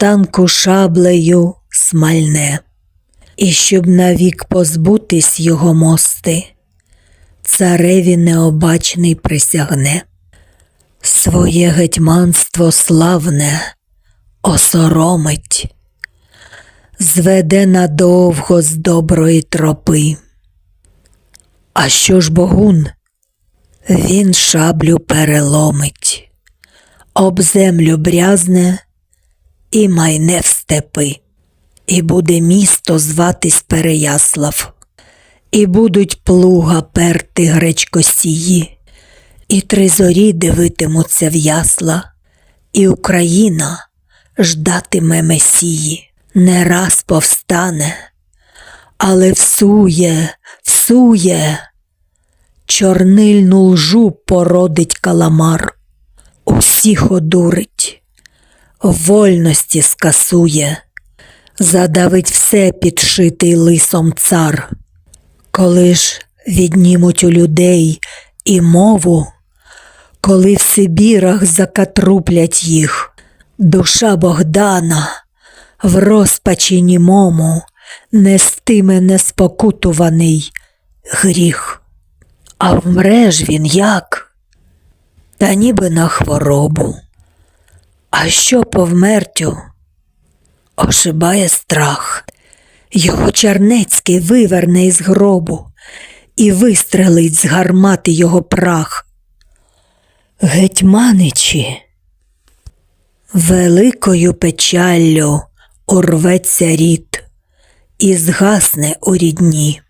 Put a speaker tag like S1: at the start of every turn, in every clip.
S1: наостанку шаблею смальне, і щоб навік позбутись його мости, цареві необачний присягне, своє гетьманство славне осоромить, зведе надовго з доброї тропи. А що ж богун? Він шаблю переломить, об землю брязне і майне в степи, і буде місто зватись Переяслав, і будуть плуга перти гречкосії, і три зорі дивитимуться в ясла, і Україна ждатиме Месії, не раз повстане, але всує, всує. Чорнильну лжу породить каламар, усіх одурить, вольності скасує, задавить все підшитий лисом цар. Коли ж віднімуть у людей і мову, коли в Сибірах закатруплять їх, душа Богдана в розпачі німому нестиме неспокутуваний гріх. А вмре ж він як? Та ніби на хворобу. А що по вмертю? Ошибає страх. Його Чернецький виверне із гробу і вистрелить з гармати його прах. Гетьманичі, великою печаллю урветься рід і згасне у рідні.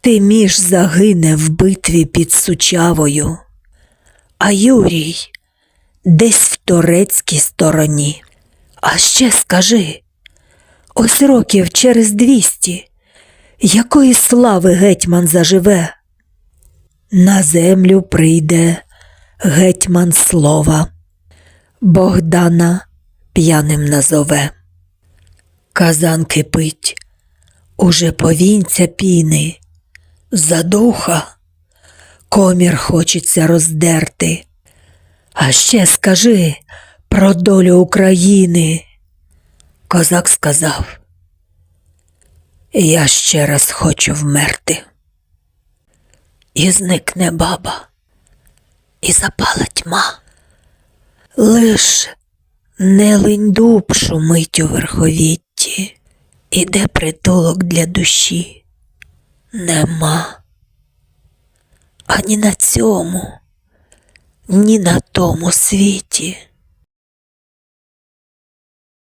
S1: Тиміш загине в битві під Сучавою, а Юрій десь в турецькій стороні. А ще скажи, ось років через двісті, якої слави гетьман заживе? На землю прийде гетьман слова, Богдана п'яним назове. Казан кипить, уже повінця піни за духа комір хочеться роздерти. А ще скажи про долю України. Козак сказав, я ще раз хочу вмерти. І зникне баба, і запала тьма. Лиш не линь дуб шумить у верховітті, іде притулок для душі нема. Ані на цьому, ні на тому світі.